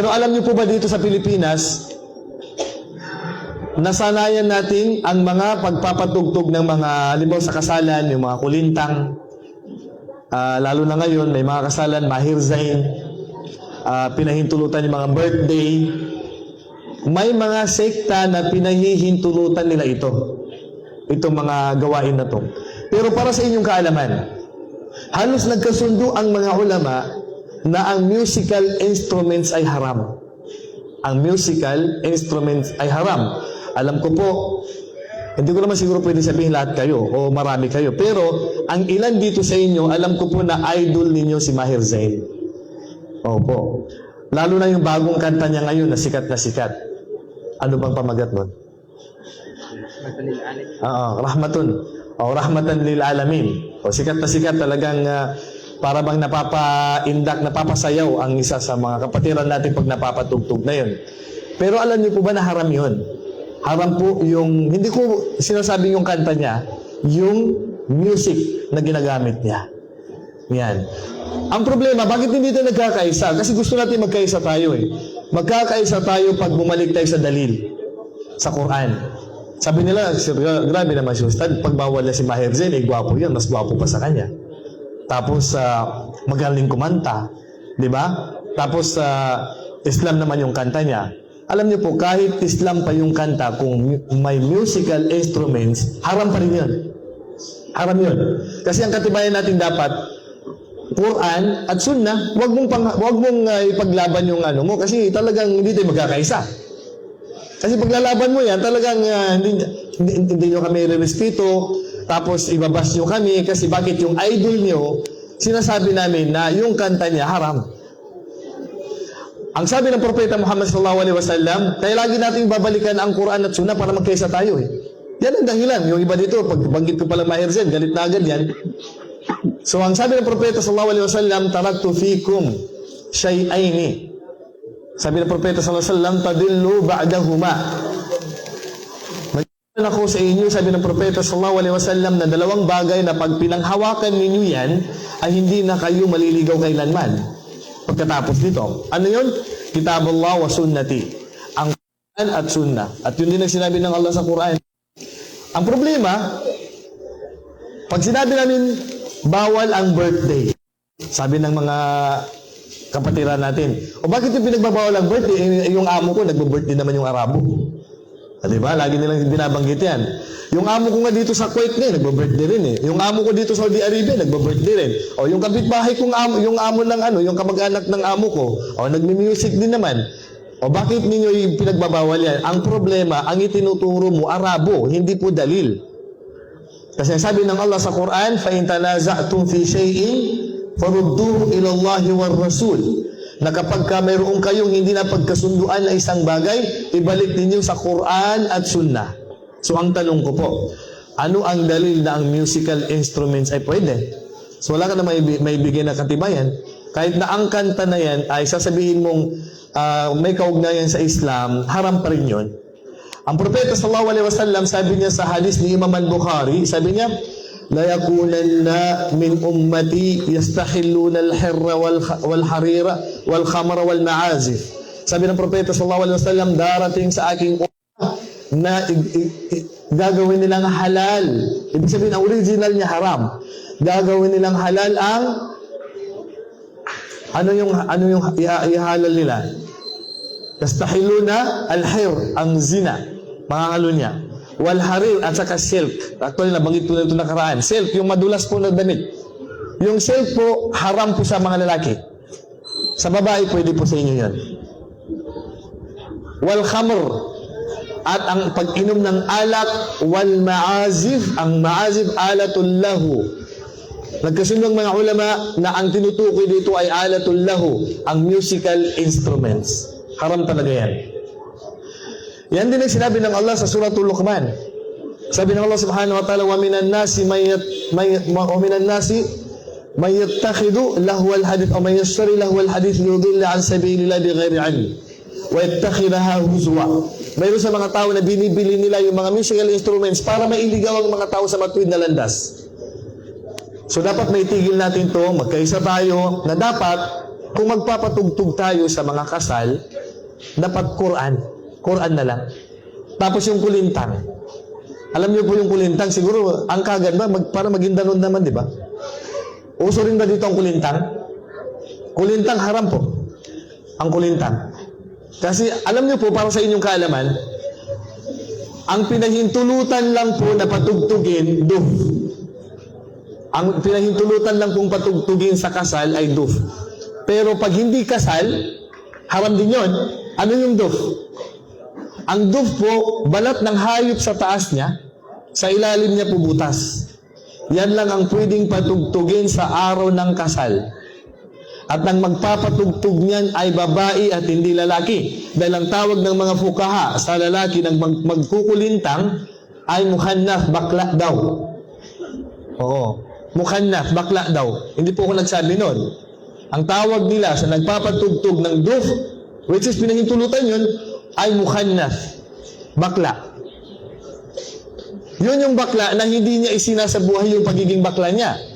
Pero alam niyo po ba dito sa Pilipinas, nasanayan natin ang mga pagpapatugtog ng mga, halimbawa sa kasalan, yung mga kulintang, Ah, lalo na ngayon, may mga kasalan, Mahir Zain, ah, pinahintulutan yung mga birthday. May mga sekta na pinahihintulutan nila ito. Itong mga gawain na to. Pero para sa inyong kaalaman, halos nagkasundo ang mga ulama na ang musical instruments ay haram. Ang musical instruments ay haram. Alam ko po, hindi ko naman siguro pwede sabihin lahat kayo o marami kayo. Pero ang ilan dito sa inyo, alam ko po na idol ninyo si Mahir Zain. Opo. Lalo na yung bagong kanta niya ngayon na sikat na sikat. Ano bang pamagat nun? Oo, rahmatun. O rahmatan lil alamin. O sikat na sikat talagang ah, para bang napapa-indak, napapasayaw ang isa sa mga kapatiran natin pag napapatugtog na yun. Pero alam niyo po ba na haram yun? Haram po yung, hindi ko sinasabing yung kanta niya, yung music na ginagamit niya. Yan. Ang problema, bakit hindi tayo nagkakaisa? Kasi gusto natin magkaisa tayo eh. Magkakaisa tayo pag bumalik tayo sa dalil. Sa Quran. Sabi nila, "Sir, grabe naman si Ustad, pag bawal na si Maher Zain, eh, gwapo yan, mas gwapo pa sa kanya. Tapos, ah, magaling kumanta. Di ba? Tapos, sa Islam naman yung kanta niya. Alam niyo po, kahit Islam pa yung kanta, kung may musical instruments, haram pa rin yun. Haram yun. Kasi ang katibayan natin dapat, Quran at Sunnah, wag mong pang, wag mong ah, ipaglaban yung ano mo kasi talagang hindi tayo magkakaisa. Kasi paglalaban mo yan, talagang ah, hindi, hindi, hindi nyo kami respeto, tapos ibabas nyo kami kasi bakit yung idol nyo, sinasabi namin na yung kanta niya haram. Ang sabi ng Propeta Muhammad sallallahu alaihi wasallam, kaya lagi nating babalikan ang Quran at Sunnah para magkaisa tayo eh. Yan ang dahilan. Yung iba dito, pag banggit ko pala Maher Zain, galit na agad yan. So ang sabi ng Propeta sallallahu alaihi wasallam, taraktu fikum syai'aini. Sabi ng Propeta sallallahu alaihi wasallam, tadillu ba'dahuma. Ako sa inyo, sabi ng Propeta sallallahu alaihi wasallam, na dalawang bagay na pag pinanghawakan ninyo yan, ay hindi na kayo maliligaw kailanman. Pagkatapos nito, ano yun? Kitabullah wa sunnati. Ang Quran at sunnah. At yun din ang sinabi ng Allah sa Quran. Ang problema, pag sinabi namin, bawal ang birthday. Sabi ng mga kapatiran natin, o bakit yung pinagbabawal ang birthday? Eh, yung amo ko, nagbo-birthday naman yung Arabo. Ah, di ba? Lagi nilang binabanggit yan. Yung amo ko nga dito sa Kuwait nga, nagbo-birthday rin eh. Yung amo ko dito sa Saudi Arabia, nagbo-birthday rin. O yung kapitbahay kong amo, yung amo ng ano, yung kamag-anak ng amo ko, o nagmi-music din naman. O bakit ninyo yung pinagbabawal yan? Ang problema, ang itinuturo mo, Arabo, hindi po dalil. Kasi ang sabi ng Allah sa Quran, فَإِن تَنَازَعْتُمْ فِي شَيْءٍ فَرُدُّوهُ إِلَى اللَّهِ وَالرَّسُولِ na kapag ka mayroon kayong hindi na pagkasunduan na isang bagay, ibalik ninyo sa Quran at Sunnah. So ang tanong ko po, ano ang dalil na ang musical instruments ay pwede? So wala ka na may, may bigay na katibayan. Kahit na ang kanta na yan ay sasabihin mong ah, may kaugnayan sa Islam, haram pa rin yun. Ang propeta sallallahu alaihi wasallam sabi niya sa hadis ni Imam al-Bukhari, sabi niya, al-hirra wal, wal harira wal khamra wal ma'azif. Sabi ng propeta sallallahu alaihi wasallam, darating sa aking ummah na gagawin nilang halal. Ibig sabihin, ang original niya haram. Gagawin nilang halal ang ano yung ano yung iha- ihalal nila? Yastahiluna al-hir, ang zina. Mangangalo niya. Wal harir at saka silk. Actually, nabanggit ko na ito nakaraan. Silk, yung madulas po na damit. Yung silk po, haram po sa mga lalaki. Sa babae, pwede po sa inyo yan. Wal khamr, at ang pag-inom ng alak, wal maazif, ang maazif alatul lahu. Nagkasundo ang mga ulama na ang tinutukoy dito ay alatul lahu, ang musical instruments. Haram talaga yan. Yan din ang sinabi ng Allah sa suratul Luqman. Sabi ng Allah subhanahu wa ta'ala, may, may wa minan nasi may yattakhidu lahu al-hadith o may yashtari lahu al-hadith liyudilla an sabilillah bighairi ilm wa yattakhidaha huzwa. Mayroon sa mga tao na binibili nila yung mga musical instruments para mailigaw ang mga tao sa matuwid na landas. So dapat may tigil natin to, magkaisa tayo na dapat kung magpapatugtog tayo sa mga kasal, dapat Quran. Quran na lang. Tapos yung kulintang. Alam niyo po yung kulintang, siguro ang kaganda, mag, para maging danon naman, di ba? Uso rin ba dito ang kulintang? Kulintang haram po. Ang kulintang. Kasi alam niyo po, para sa inyong kaalaman, ang pinahintulutan lang po na patugtugin, duf. Ang pinahintulutan lang pong patugtugin sa kasal ay duf. Pero pag hindi kasal, haram din yon. Ano yung duf? Ang duf po, balat ng hayop sa taas niya, sa ilalim niya po butas. Yan lang ang pwedeng patugtugin sa araw ng kasal. At ang magpapatugtog niyan ay babae at hindi lalaki. Dahil ang tawag ng mga fukaha sa lalaki ng mag- magkukulintang ay muhannath, bakla daw. Oo. Muhannath, bakla daw. Hindi po ako nagsabi nun. Ang tawag nila sa nagpapatugtog ng duf, which is pinahintulutan yun, ay muhannath, bakla. Yun yung bakla na hindi niya isinasabuhay yung pagiging bakla niya.